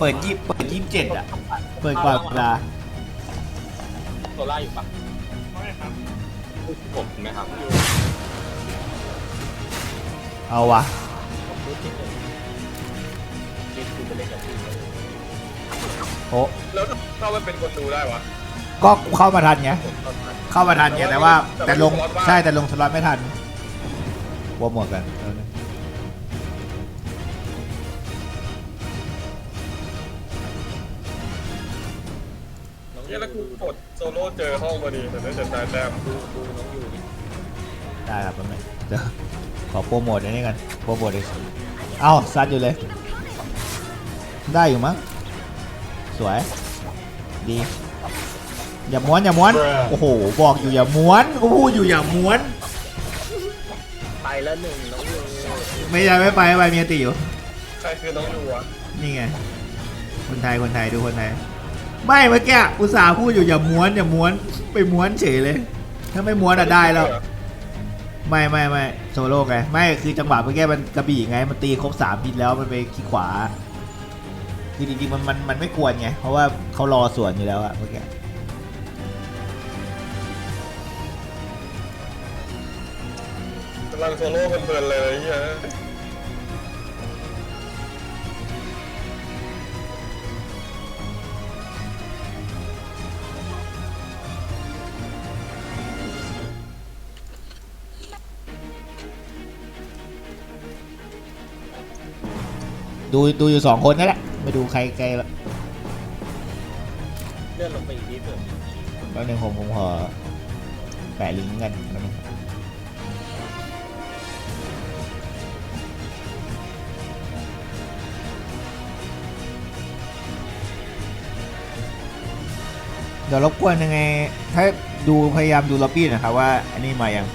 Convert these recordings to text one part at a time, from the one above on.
เปิดยี่เปิดยี่สิบเจ็ดอะ เปิดก่อนเวลาโซล่าอยู่ปะไม่ครับผมไหมครับเอาวะผมพูดที่หนึ่งที่คุณไปเล่นกับพี่โอ้แล้วเข้าไปเป็นคนดูได้วะก็เข้ามาทันไง ผมตอนนั้นเข้ามาทันไงแต่ว่าแต่แต่ว่าลงลงสล็อตบ้างใช่แต่ลงสล็อตไม่ทันวัวหมดกัน เอาเลยน้องเนี่ยแล้วกูกดโซโล่เจอห้องพอดีแต่ได้แต่ตายแต้มดูดูน้องอยู่ดิได้ครับแป๊บนึงเดี๋ยวขอโปรโมทอันนี้กันโปรโมทอีกเอ้าซัดอยู่เลย ได้อยู่มั้งสวย ดี อย่าม้วนอย่าม้วน โอ้โห บอกอยู่อย่าม้วนกูพูดอยู่อย่าม้วน ไปแล้วหนึ่งน้องอยู่ไม่ได้ไม่ไปไม่ไปเมียติอยู่ ใครคือน้องยูวะนี่ไง คนไทยคนไทยดูคนไทย ไม่เมื่อกี้อุตส่าห์พูดอยู่อย่าม้วนอย่าม้วนไปม้วนเฉยเลย ถ้าไม่ม้วนอะได้แล้ว ไม่ไม่ไม่โซโล่ไงไม่คือจังหวะเมื่อกี้มันกระบี่ไง มันตีครบสามทีแล้วมันไปขี้ขวา คือจริงๆมันมันมันไม่ควรไง เพราะว่าเขารอสวนอยู่แล้วอะเมื่อกี้กำลังโซโล่เพลินๆเลยเฮีย ดูดูอยู่สองคนนั่นแหละไม่ดูใครไกลละเลื่อนลงไปอีกนิดเถอะแป๊บนึงผมผมขอแปะลิงก์กันแป๊บนึงเดี๋ยวรบกวนยังไง ถ้าดูพยายามดูล็อบบี้หนะครับว่า อันนี้มายัง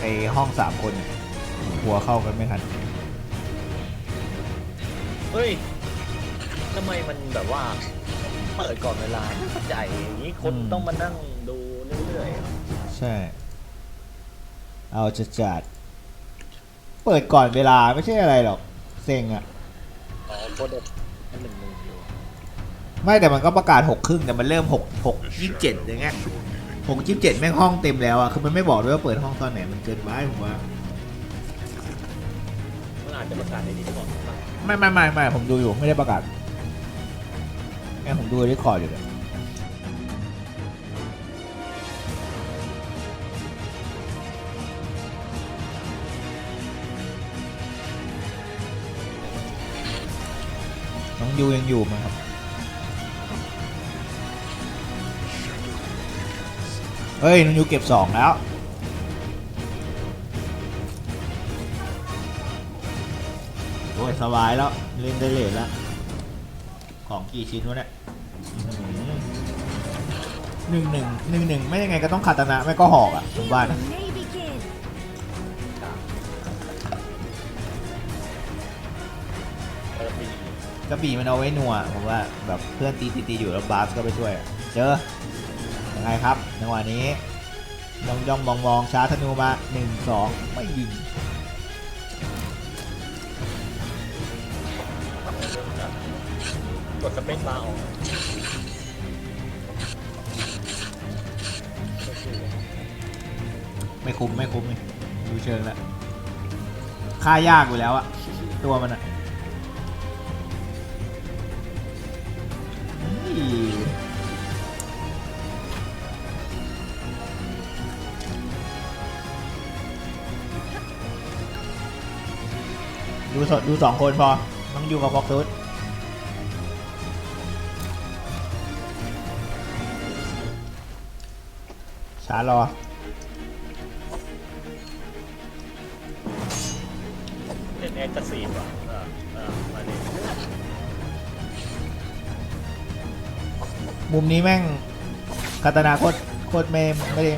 ไอห้องสามคนเนี่ยหัวเข้ากันไม่ทัน เฮ้ยทำไมมันแบบว่า เปิดก่อนเวลาไม่เข้าใจอย่างนี้คนอืม ต้องมานั่งดูเรื่อยๆอะใช่ เอาจะจัดเปิดก่อนเวลาไม่ใช่อะไรหรอก เซ็งอะอ๋อโคตรมันหนึ่งหนึ่งอยู่ไม่แต่มันก็ประกาศหกครึ่งแต่มันเริ่มหกหกยี่สิบเจ็ดอย่างเงี้ยหกยี่สิบเจ็ดแม่งห้องเต็มแล้วอะคือมันไม่บอกด้วยว่าเปิดห้องตอนไหนมันเกินไปผมว่ามัน อาจจะประกาศในนี้ก่อนนะไม่ไม่ไม่ไม่ผมดูอยู่ไม่ได้ประกาศแม่ผมดูรีคอร์ดอยู่เลยน้องยูยังอยู่ไหมครับเฮ้ยน้องยูเก็บสองแล้ว สบายแล้ว เล่นได้เลยแล้ว ของกี่ชิ้นวะเนี่ยหนึ่งหนึ่งหนึ่งหนึ่งไม่ยังไงก็ต้องคาตนะไม่ก็หอกอะผมว่านะกระบี่มันเอาไว้หนัวผมว่าแบบเพื่อนตีตีตีอยู่แล้วบาสก็ไปช่วย เจอยังไงครับจังหวะนี้ย่องย่องมองมองช้าธนูมาหนึ่งสองไม่ยิง เปคบาออกไม่คุ้มไม่คุ้มนี่ดูเชิงแล้วค่ายากอยู่แล้วอะตัวมันอะดูสดดูสองคนพอ ต้องอยู่กับฟอกซูดารอเล่นแอคซีฟอะอ่าอ่ามาเลยมุมนี้แม่งคาตานาโคตรโคตรไม่ไม่ได้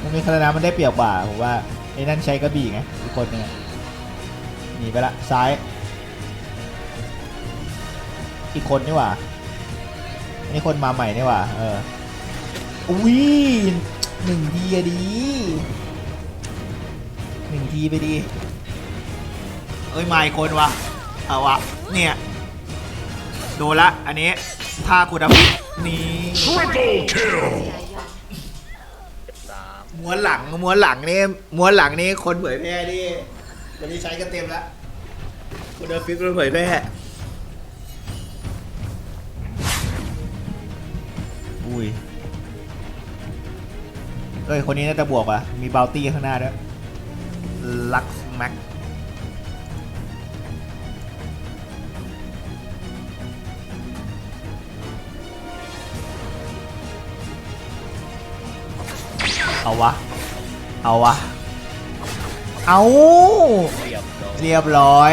มุมนี้คาตานามันได้เปรียบกว่าผมว่าไอ้นั่นใช้กระบี่ไงอีกคนนึงอะหนีไปละซ้าย อีกคนนี่หว่าอันนี่คนมาใหม่นี่หว่าเออ อุ้ยหนึ่งทีอะดีหนึ่งทีไปดีเอ้ยมาอีกคนวะเอาวะเนี่ยโดนละอันนี้ท่าคุณดาฟินี่สามม้วนหลังม้วนหลังนี่ม้วนหลังนี่คนเผยแพร่นี่วันนี้ใช้กันเต็มแล้วคุณดาฟิกคนเผยแพร่อุ้ย เอ้ย คนนี้น่าจะบวกว่ะ มีบาวตี้ข้างหน้าด้วยลักแม็กเอาวะ เอาวะ เอาเรียบร้อยเรียบร้อย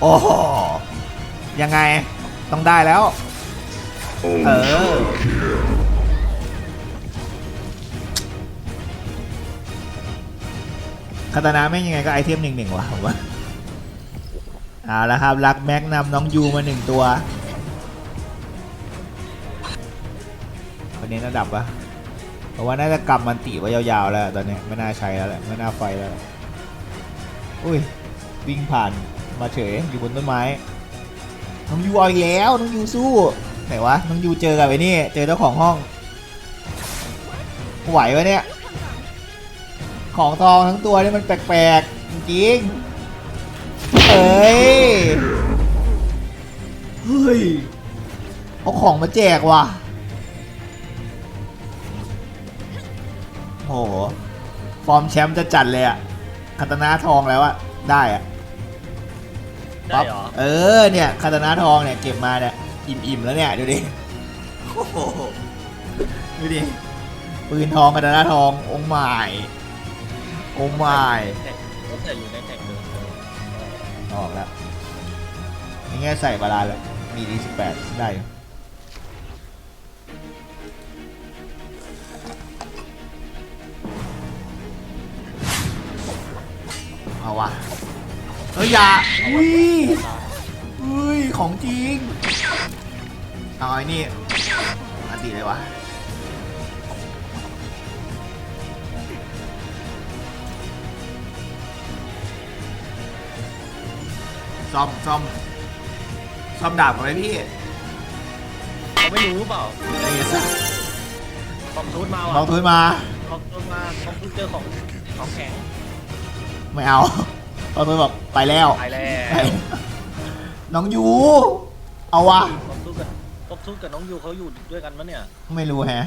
โอ้โหยังไง ต้องได้แล้ว เออ คาตานาไม่งยังไงก็ไอเทมหนึ่งหนึ่งวะผมว่าเอาละครับรักแม็กนำน้องยูมาหนึ่งตัวคนนี้ระดับปะเพราะว่าน่าจะกลับมันติไว้ยาวๆแล้วตอนเนี้ยไม่น่าใช้แล้วแหละไม่น่าไฟแล้วอุ้ยวิ่งผ่านมาเฉยอยู่บนต้นไม้น้องยูเอาอีกแล้วน้องยูสู้ไหนวะน้องยูเจอกับไอ้นี่เจอเจ้าของห้องไหววะเนี่ย ของทองทั้งตัวนี่มันแปลกๆ จริงๆเอ้ย เฮ้ย เอาของมาแจกว่ะ โห ฟอร์มแชมป์จะจัดเลยอะคาตานาทองแล้วอะได้อะได้เหรอ เออ เนี่ยคาตานาทองเนี่ยเก็บมาเนี่ย อิ่มๆแล้วเนี่ย ดูดิโอ้โหดูดิปืนทองคาตานาทององค์ใหม่ องค์ใหม่แท็กก็แต่อยู่ในแท็กเดิมออกแล้วอย่างเงี้ยใส่บาลานแล้ว มีดีสิบแปดได้อยู่เอาวะเฮ้ยอย่าอุ้ยอุ้ย ของจริงเอาไอ้นี่อันตีเลยวะ ซ่อมซ่อมซ่อมดาบก่อนไหมพี่เขาไม่รู้หรือเปล่าไอ้สัสของทูตมาลอว่ะงทุนมาของทูตมาของทูตเจอของของแข็งไม่เอาลองทุนบอกไปแล้วตายแล้ไปวน้องยูเอาวะของทูตกับของทูตกับน้องยูเขาอยู่ด้วยกันปะเนี่ยไม่รู้แฮะ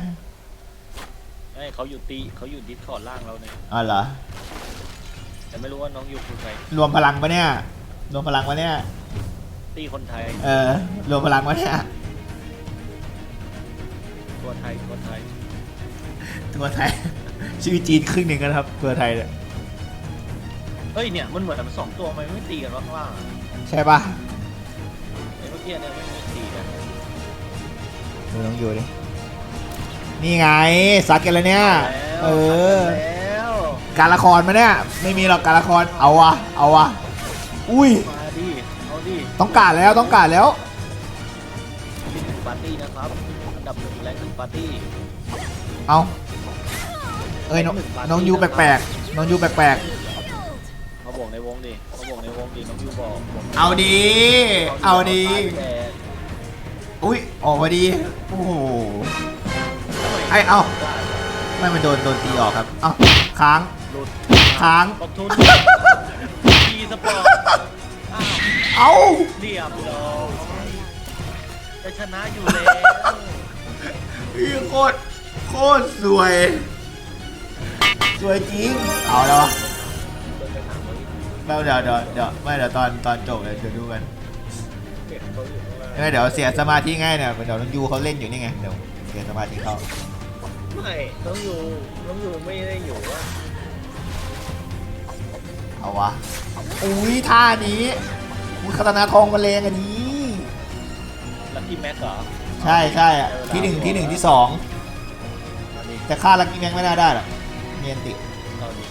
ไม่เขาอยู่ตีเขาอยู่ดิสคอร์ดล่างเราเนี่ยอ๋อเหรอแต่ไม่รู้ว่าน้องยูคือใครรวมพลังปะเนี่ย รวมพลังปะเนี่ย ตีคนไทยเออ รวมพลังปะเนี่ยตัวไทยตัวไทยตัวไทย ชื่อจีนครึ่งหนึ่งกันครับตัวไทยเนี่ย เฮ้ยเนี่ยมันเหมือนมันสองตัวมันไม่ตีกันวะข้างล่างอะใช่ปะไอ้เมื่อกี้เนี่ยไม่ไม่ตีกันดูน้องยูดิ นี่ไงซัดกันแล้วเนี่ยเออ แล้วการละครมาเนี่ย ไม่มีหรอกการละคร เอาวะ เอาวะ อุ้ย มาดิเอาดิต้องการแล้วต้องการแล้วที่หนึ่งปาร์ตี้นะครับอันดับหนึ่งแรงหนึ่งปาร์ตี้ เอาเอ้ยน้องน้องยูแปลกๆน้องยูแปลกเขาบอกในวงดิเขาบอกในวงดิน้องยูบอกบอกๆเอาดีเอาดีแต่อุ้ยออกมาดีโอ้โหไอ้เอ้าไม่มันโดนโดนตีออกครับเอ้าค้างหลุดค้างขอบทุนที สปอร์ตอ้าวเอ้าเรียบร้อยจะชนะอยู่แล้วพี่โคตรโคตรสวย สวยจริง เอาแล้ววะไม่เดี๋ยวเดี๋ยวเดี๋ยวไม่เดี๋ยวตอนตอนจบเลยเดี๋ยวดูกันเห็นเขาอยู่ข้างล่างไม่เดี๋ยวเสียสมาธิง่ายเนี่ยเดี๋ยวน้องยูเขาเล่นอยู่นี่ไงเดี๋ยวเสียสมาธิเขาไม่น้องยูน้องยูไม่ได้อยู่ว่า เอาวะ อุ้ยท่านี้อุ้ยคาตานาทองมาแรงอันนี้ ลักกี้แม็กเหรอใช่ใช่อะที่หนึ่งที่หนึ่งที่สองเอาดิแต่ค่าลักกี้แม็กไม่น่าได้หรอกเนียนติ เอาดิ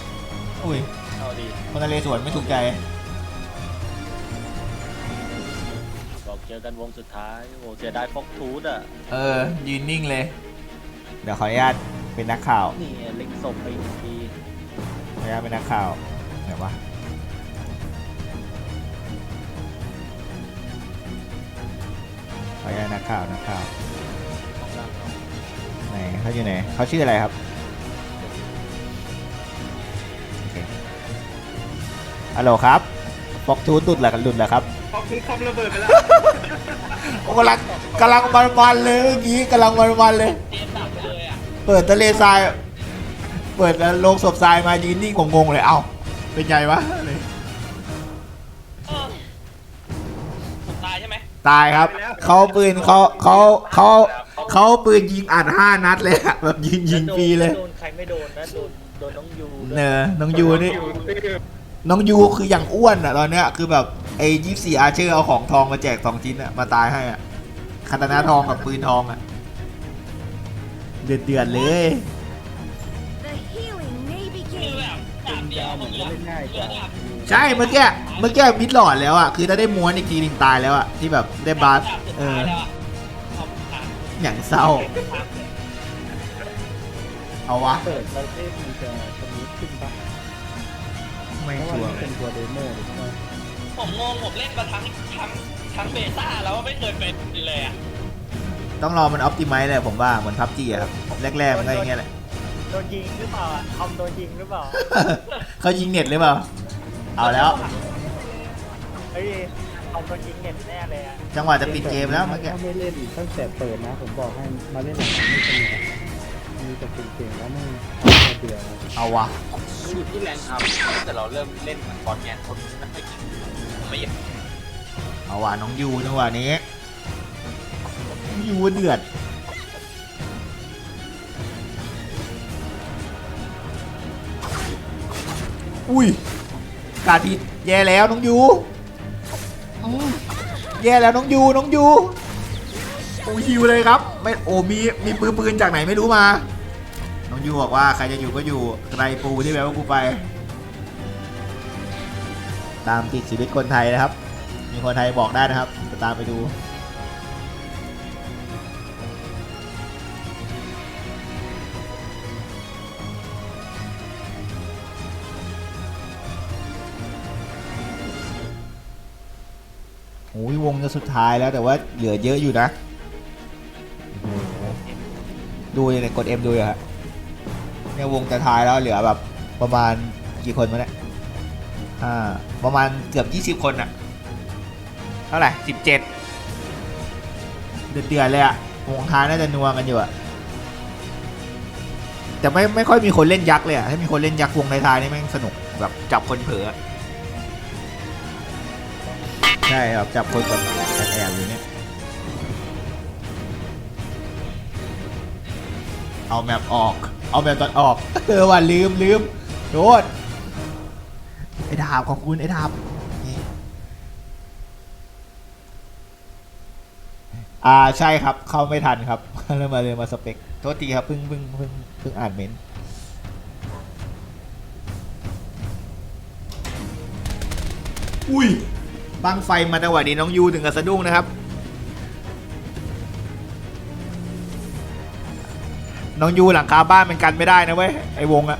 อุ้ย เอาดิคนทะเลสวนไม่ถูกใจ บอกเจอกันวงสุดท้ายโอ้เสียดายฟอกทูธอะ เออ ยืนนิ่งเลย เดี๋ยวขออนุญาตเป็นนักข่าวนี่เล็งศพไปอีกทีขออนุญาตเป็นนักข่าวไหนวะ ข่าวนักข่าวไหนเขาอยู่ไหนเขาชื่ออะไรครับโอเคฮัลโหลครับฟอกทูนดุดเหรอกันดุดเหรอครับพอคุณคอมระเบิดไปแล้วกำลังกำลังมันวันๆเลยเมื่อกี้กำลังมันวันๆเลยเจมดับไปเลยอะเปิดทะเลทราย เปิดโลงศพทรายมายืนนิ่งงงๆเลยเอ้าเป็นไงวะ ตายใช่ไหมตายครับ เขาปืนเขาเขาเขาเขาปืนยิงอัดห้านัดเลยอะแบบยิงยิงฟรีเลย โดนใครไม่โดนนะโดนโดนน้องยูด้วยเนอน้องยูนี่อยู่ที่ น้องยูคืออย่างอ้วนอะตอนเนี้ยคือแบบไอ้ยี่สี่อาร์เชอร์เอาของทองมาแจกสองชิ้นอะมาตายให้อะคาตานาทองกับปืนทองอะเดือดเดือดๆเลย The healing may คือ begin. แบบดาบเดียวผมเหลือเหลือดาบ ใช่เมื่อกี้เมื่อกี้มิดหลอดแล้วอะคือถ้าได้ม้วนอีกทีหนึงตายแล้วอะที่แบบได้บาสดาบสุดเอท้ายอแล้วอะขอบคุณครับอย่างเศร้า เอาวะเปิดประเทศมันจะสมูทขึ้นปะไม่เพราะชัวว่าร์มันเลเป็ยนตัวเดโมหรือว่าผมงงผมเล่นมาทั้งทั้งทั้งเบต้าแล้วไม่เคยเป็นเลยอะต้องรอมันออ t ติไม e เลยผมว่าเหมือนพับจีอะครับแรกๆมันก็อย่างเงี้ยแหละ โดนยิงหรือเปล่าอะทอมโดนยิงหรือเปล่าเขายิงเน็ตหรือเปล่า เอาแล้ว เฮ้ยทอมโดนยิงเน็ตแน่เลยอะจังหวะจะปิดเกมแล้วเมื่อกี้ถ้าไม่เล่นตั้งแต่เปิดนะ ผมบอกให้มาเล่นหลังๆไม่สนุกอะมีแต่เก่งๆแล้วไม่เอาเดือดเอาวะมันอยู่ที่แรงอัพแต่เราเริ่มเล่นบอลแกนคนไม่ค่อยกินไม่อยากเอาวะน้องยูจังหวะนี้น้องยูเดือดอุ้ย กาดผิดแย่แล้วน้องยูอืมแย่แล้วน้องยูน้องยูโอ้ยิวเลยครับ ไม่โอ้มีมีปืนปืนจากไหนไม่รู้มา น้องยูบอกว่าใครจะอยู่ก็อยู่ไกลปูที่แปลว่ากูไป ตามติดชีวิตคนไทยนะครับ มีคนไทยบอกได้นะครับจะตามไปดู โอ้ยวงจะสุดท้ายแล้วแต่ว่าเหลือเยอะอยู่นะดูเนี่ยกด M ดูเลยฮะเนี่ยวงจะท้ายแล้วเหลือแบบประมาณกี่คนวะเนี่ยอ่าประมาณเกือบ 20 คนอะเท่าไหร่17เดือดเดือดเลยอะวงท้ายน่าจะนัวกันอยู่อะแต่ไม่ไม่ค่อยมีคนเล่นยักษ์เลยอะถ้ามีคนเล่นยักษ์วงท้ายๆนี่แม่งสนุกแบบจับคนเผลอ ใช่ครับจับคนแบบแอบอยู่เนี่ย เอาแมปออก เอาแมปตัดออก เออว่าลืมลืมโดดไอ้ดาบของคุณไอ้ดาบอ่าใช่ครับ เข้าไม่ทันครับเริ่มมาเลยมาสเปคโทษทีครับเพิ่งเพิ่งเพิ่งเพิ่งอ่านเมนต์อุ้ย บังไฟมาจังหวะนี้น้องยูถึงกับสะดุ้งนะครับ น้องยูหลังคาบ้านมันกันไม่ได้นะเว้ยไอวงอะ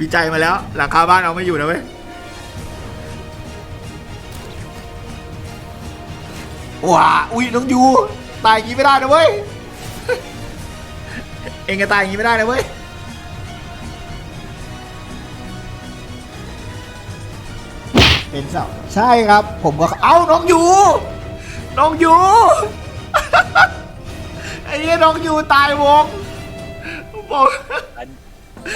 วิจัยมาแล้ว หลังคาบ้านเอาไม่อยู่นะเว้ยว้าอุ้ยน้องยูตายอย่างนี้ไม่ได้นะเว้ยเองจะตายอย่างนี้ไม่ได้นะเว้ย เป็นเสาใช่ครับ ผมก็เอ้าน้องยูน้องยูไอ้เหี้ยน้องยูตายวงบอก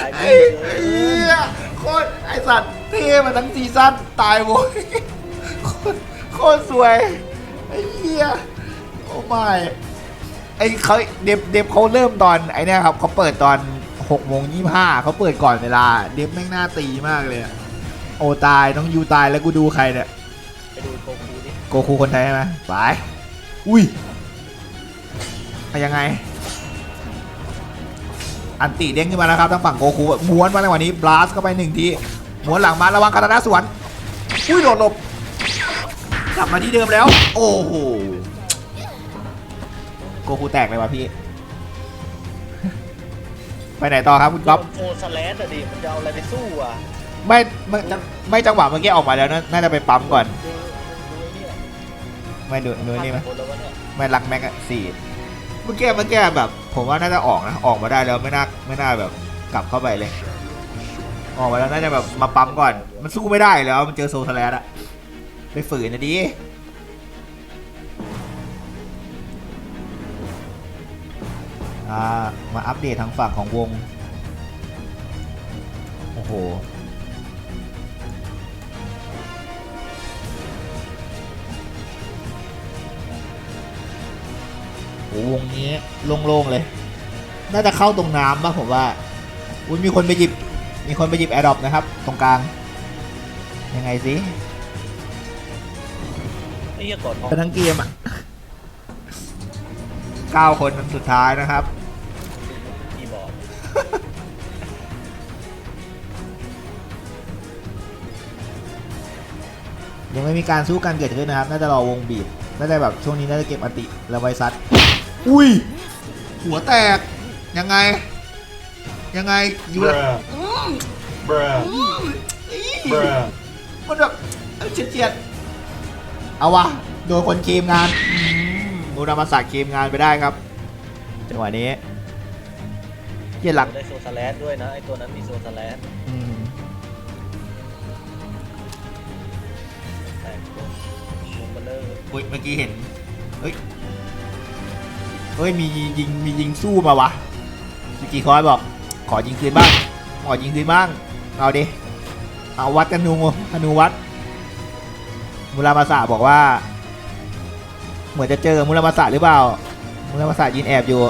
ตายไอ้เหี้ยโคตรไอสัตว์เท่มาทั้งซีซั่นตายวงโคตรโคตรสวยไอ้เหี้ยโอ้ไม่ไอ้เขาเดฟเดฟเขาเริ่มตอนไอ้เนี่ยครับเขาเปิดตอนหกโมงยี่ห้าเขาเปิดก่อนเวลา เดฟแม่งหน้าตีมากเลยอะ อ้ตายน้องยูตายแล้วกูดูใครเนี่ยไปดูโกคูดิโกคูคนไทยใช่ไหมไปอุ้ยไปยังไง อันติเด้งขึ้นมาแล้วครับทางฝั่งโกคูม้วนมาในวันนี้บลาสเข้าไปหนึ่งทีม้วนหลังมาระวังคาตานาสวนอุ้ยโดดหลบกลับมาที่เดิมแล้ว โอ้โหโกคูแตกเลยว่ะพี่ ไปไหนต่อครับคุณก๊อฟโฟสแลสอะดิมันจะเอาอะไรไปสู้อะ ไม่ไม่ไม่จังหวะเมื่อกี้ออกมาแล้วนะน่าจะไปปั๊มก่อนไอ้นี่แหละไม่ดูดูนี่ไหมไม่รักแม็กอะสี่เมื่อกี้เมื่อกี้แบบ ผมว่าน่าจะออกนะออกมาได้แล้วไม่น่าไม่น่าแบบกลับเข้าไปเลย ออกมาแล้วน่าจะแบบมาปั๊มก่อน มันสู้ไม่ได้แล้วมันเจอโซลสแลดอะไปฝืนนะดิมาอัปเดตทางฝั่งของวง โอ้โห โอ้วงนี้โล่งๆเลย น่าจะเข้าตรงน้ำป่ะผมว่าอุ้ยมีคนไปหยิบ มีคนไปหยิบแอร์ดรอปนะครับ ตรงกลาง ยังไงสิไอ้เหี้ยกอดทองเป็นทั้งเกมอะเก้าคนสุดท้ายนะครับคีย์บอร์ดยังไม่มีการสู้กันเกิดขึ้นนะครับ น่าจะรอวงบีบ น่าจะแบบช่วงนี้น่าจะเก็บอติแล้วไวซัด อุ้ย หัวแตก ยังไง ยังไงอยู่แล้ว bruh bruh มันแบบเฉียดเฉียดๆเอาวะ โดนคนเคมงานอืมมูรามาสาเคมงานไปได้ครับ จังหวะนี้เกียร์หลักได้โซสแลดด้วยนะ ไอ้ตัวนั้นมีโซสแลดอืมแต่ตัวมันเบลออุ้ย เมื่อกี้เห็น เฮ้ย เฮ้ยมียิงมียิงสู้มาวะสุกี้คอยบอก ขอยิงคืนบ้าง ขอยิงคืนบ้าง เอาดิ เอาวัดกันนูธนูวัด มุรามาสะบอกว่า เหมือนจะเจอมุรามาสะหรือเปล่า มุรามาสะยืนแอบอยู่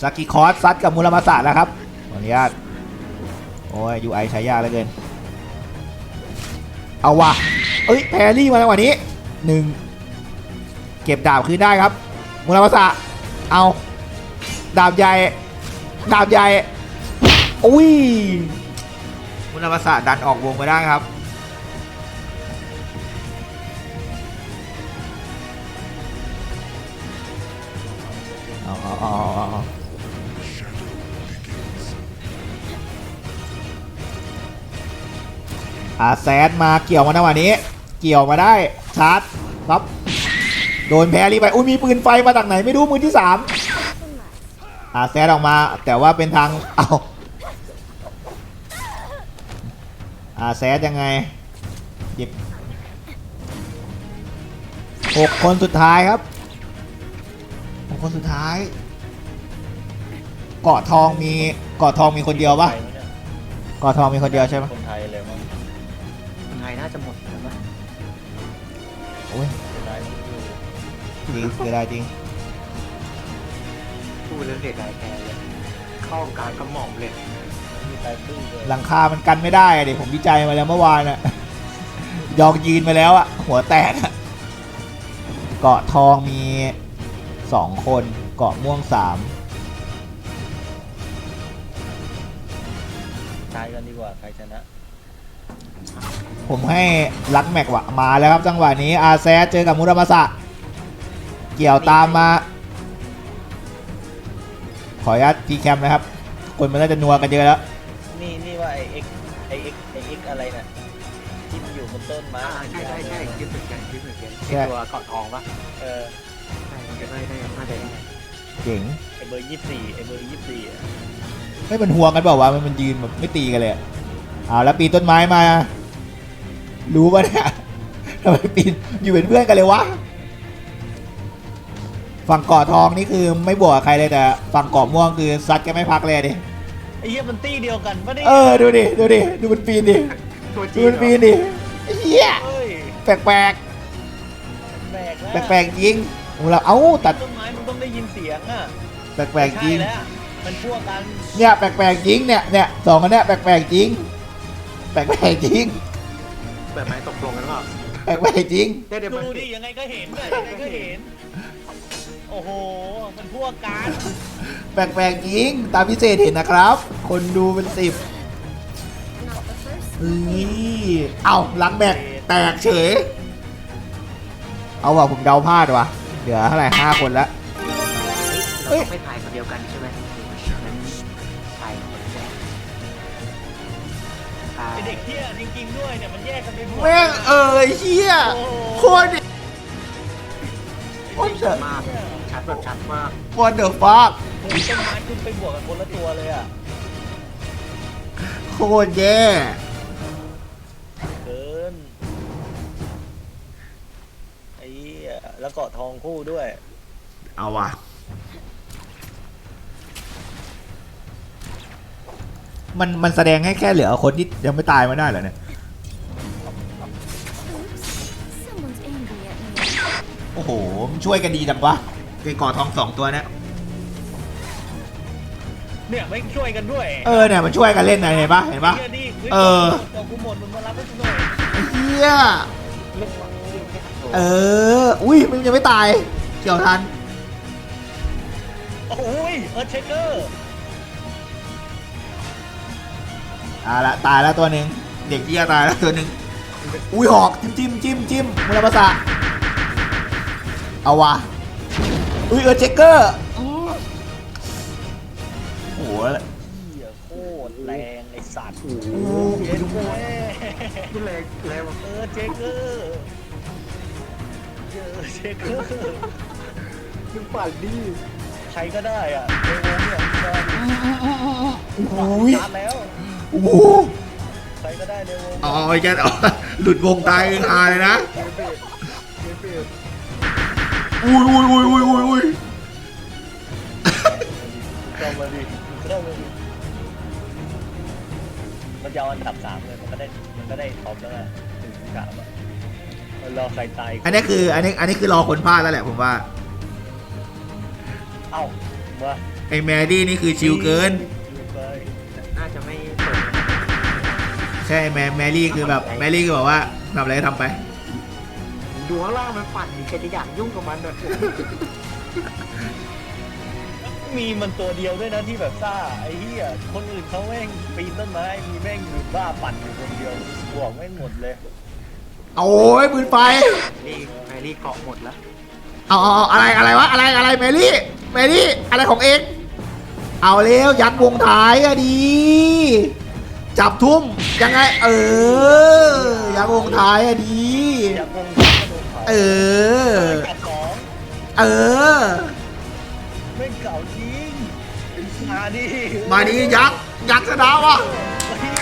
สกิคอสซัดกับมุรามาสะแล้วครับขออนุญาตโอ้ยยูไอใช้ยากเหลือเกิน เอาว่ะเอ้ยแพรรี่มาแล้ววันนี้ หนึ่งเก็บดาบคืนได้ครับมุรามาสะเอา ดาบใหญ่ ดาบใหญ่ อุ้ยมุรามาสะดันออกวงไปได้ครับอาเอาแซดมาเกี่ยวมานวันนี้ เกี่ยวมาได้ชาร์จปั๊บโดนแพรรี่ไปอุ้ยมีปืนไฟมาจากไหนไม่รู้มือที่สามอาแซดออกมา แต่ว่าเป็นทางเอาอาแซดยังไงหยิบหกคนสุดท้ายครับหกคนสุดท้ายเกาะทองมีเกาะทองมีคนเดียวปะไทยมั้งเนี่ยเกาะทองมีคนเดียวใช่ปะคนไทยเลยมั้งไงน่าจะหมดแล้วมั้ยโอ้ยคนไทยมันอยู่จริงเสียดายจริงพูดเรื่องเด็กไรแกเลยเข้ากลารกระหม่อมเลยมีไทยตื้อเลยหลังคามันกันไม่ได้อะเดี๋ยวผมวิจัยมาแล้วเมื่อวานอะยองยืนมาแล้วอะหัวแตกอะเกาะทองมีสองคนเกาะม่วงสามทายกันดีกว่าใครชนะ ผมให้ลักแม็กวะมาแล้วครับจังหวะนี้อาแซเจอกับมุรามาสะเกี่ยวตามมา ขออนุญาตจีแคมนะครับ คนมันน่าจะนัวกันเยอะแล้ว นี่นี่ว่าไอเอ็กไอเอ็กไอเอ็กอะไรน่ะที่มันอยู่บนต้นไม้อ่าใช่ใช่ใช่คิดเหมือนกันคิดเหมือนกันใช่ ไอ้ตัวเกาะทองปะเออใช่ได้ได้ได้น่าจะได้เจ๋งไอเบอร์ยี่สี่ไอเบอร์ยี่สี่อะไม่เป็นห่วงกันเปล่าวะมันมันยืนแบบไม่ตีกันเลยอะ เอาแล้วปีนต้นไม้มา รู้ปะเนี่ยทำไมปีนอยู่เป็นเพื่อนกันเลยวะ ฝั่งเกาะทองนี่คือไม่บวกกับใครเลยแต่ฝั่งเกาะม่วงคือซัดกันไม่พักเลยดิ ไอเหี้ยมันตี้เดียวกันปะเนี่ยเออดูดิดูดิดูมันปีนดิตัวจดูริงมันปีนดิเฮียเฮ้ยแปลกแปลกแปลกแล้วแปลกแปลกๆจริงเราเอ้าตัดต้นไม้มันต้องได้ยินเสียงอะแปลกแปลกๆจริงใช่แล้วมันพวกกันเนี่ยแปลกแปลกๆจริงเนี่ยเนี่ยสองคนเนี่ยแปลกแปลกๆจริง แปลกแปลกๆจริงแบบไหนตกลงกันหรือเปล่าแปลกแปลกๆจริง ได้เดี๋ยวมันดูดิยังไงก็เห็นน่ะยังไงก็เห็น โอ้โห มันพวกกันแปลกๆจริง ตามพิเศษเห็นนะครับ คนดูเป็นสิบ Not the first เอ้ยเอ้าหลังแบกแตกเฉย เอาว่ะผมเดาพลาดว่ะ เหลือเท่าไหร่ห้าคนแล้วเราต้องไม่ถ่ายคนเดียวกันใช่ไหม เด็กเที่ยจริงๆด้วยเนี่ยมันแยกกันไปหมดแม่งเอ่ยเชี่ยโคตรโคตรเดอะมากชัดแบบชัดมากวอเดอร์ฟักต้นไม้ขึ้นไปบวกกับคนละตัวเลยอะโคตรแย่เกินไอ้เหี้ยแล้วเกาะทองคู่ด้วย เอาว่ะ มันมันแสดงให้แค่เหลือคนที่ยังไม่ตายมาได้เหรอเนี่ย Oops. Someone's angry at me. โอ้โหมันช่วยกันดีจังวะไอ้ก่อทองสองตัวเนะเนี่ยไม่ช่วยกันด้วยเออเนี่ยมันช่วยกันเล่นนะเห็นปะเห็นปะเหี้ยดิเออ ตัวกูหมดมึงมารับให้กูหน่อยเฮียเออ อุ้ยมันยังไม่ตาย เกี่ยวทัน โอ้ยเออเชคเกอร์ อ่าละตายแล้วตัวหนึ่งเด็กเฮียตายแล้วตัวหนึ่งอุ้ยหอกจิ้มจิ้มจิ้มจิ้มมุราภาษาเอาวะอุ้ยเออเจคเกอร์อื้อโอ้โหเหี้ยโคตรแรงไอ้สัตว์โอ้โหเย็นแม่แรงแรงเออเจคเกอร์เจอเจคเกอร์มึงปั่นดิใครก็ได้อะในวงเนี่ยก็โอ้ยชาร์จแล้ว โอ้โหใครก็ได้ในวงเอาไอ้แกเอาหลุดวงตายฮาเลยนะอุ้ยอุ้ยอุ้ยอุ้ยอุ้ยอุ้ยเข้ามาดิเข้ามาดิมันจะเอาอันดับสามเลยมันก็ได้มันก็ได้ท็อปแล้วอะถึงสามอะมันรอใครตายอันนี้คืออันนี้อันนี้คือรอคนพลาดแล้วแหละผมว่า เอ้ามาไอ้แมรี่นี่คือชิลเกิน ใช่แมแมรี่คือแบบแมรี่ก็บอกว่าทำอะไรก็ทำไป ดูข้างล่างมันปั่นดิใครจะอยากยุ่งกับมันแบบมีมันตัวเดียวด้วยนะที่แบบซ่าไอ้เหี้ยคนอื่นเขาแม่งปีนต้นไม้มีแม่งอยู่บ้าปั่นอยู่คนเดียวบวกแม่งหมดเลยเอาโอ้ยปืนไฟ นี่แมรี่เกาะหมดแล้ว เอาเอาเอาอะไรอะไรวะอะไรอะไรแมรี่แมรี่อะไรของเอง เอาเร็วยัดวงท้ายอะดี จับทุ่มยังไง เออยัดวงท้ายอะดี อยากวงการกระโดดเขาเออ กัดสองเออแม่งเก่าจริงมาดิมาดียักษ์ยักษ์ชนะวะไอ้เหี้ย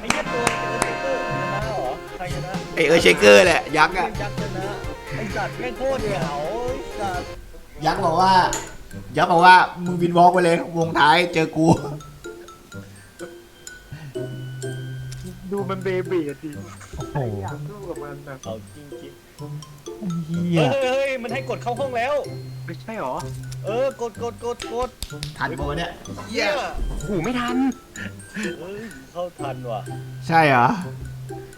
ไอ้เหี้ยตัวเจอเจอชนะเหรอใครชนะไอเออเชเกอร์แหละยักษ์อะยักษ์ชนะไอ้สัตว์แม่งโคตรเหงาไอ้สัตว์ยักษ์บอกว่ายักษ์บอกว่ามึงวินวอล์กไปเลยวงท้ายเจอกู ดูมันเบบีอะดิโอ้โหอยากสู้กับมันแบบเอาจริงจริงเฮีเฮ้ยยเฮ้ยมันให้กดเข้าห้องแล้ว ไม่ใช่หรอเออกดกดกดกดทันโบเนี่ยเหี้ยหูไม่ทันเฮ้ยเข้าทันว่ะใช่เหรอเ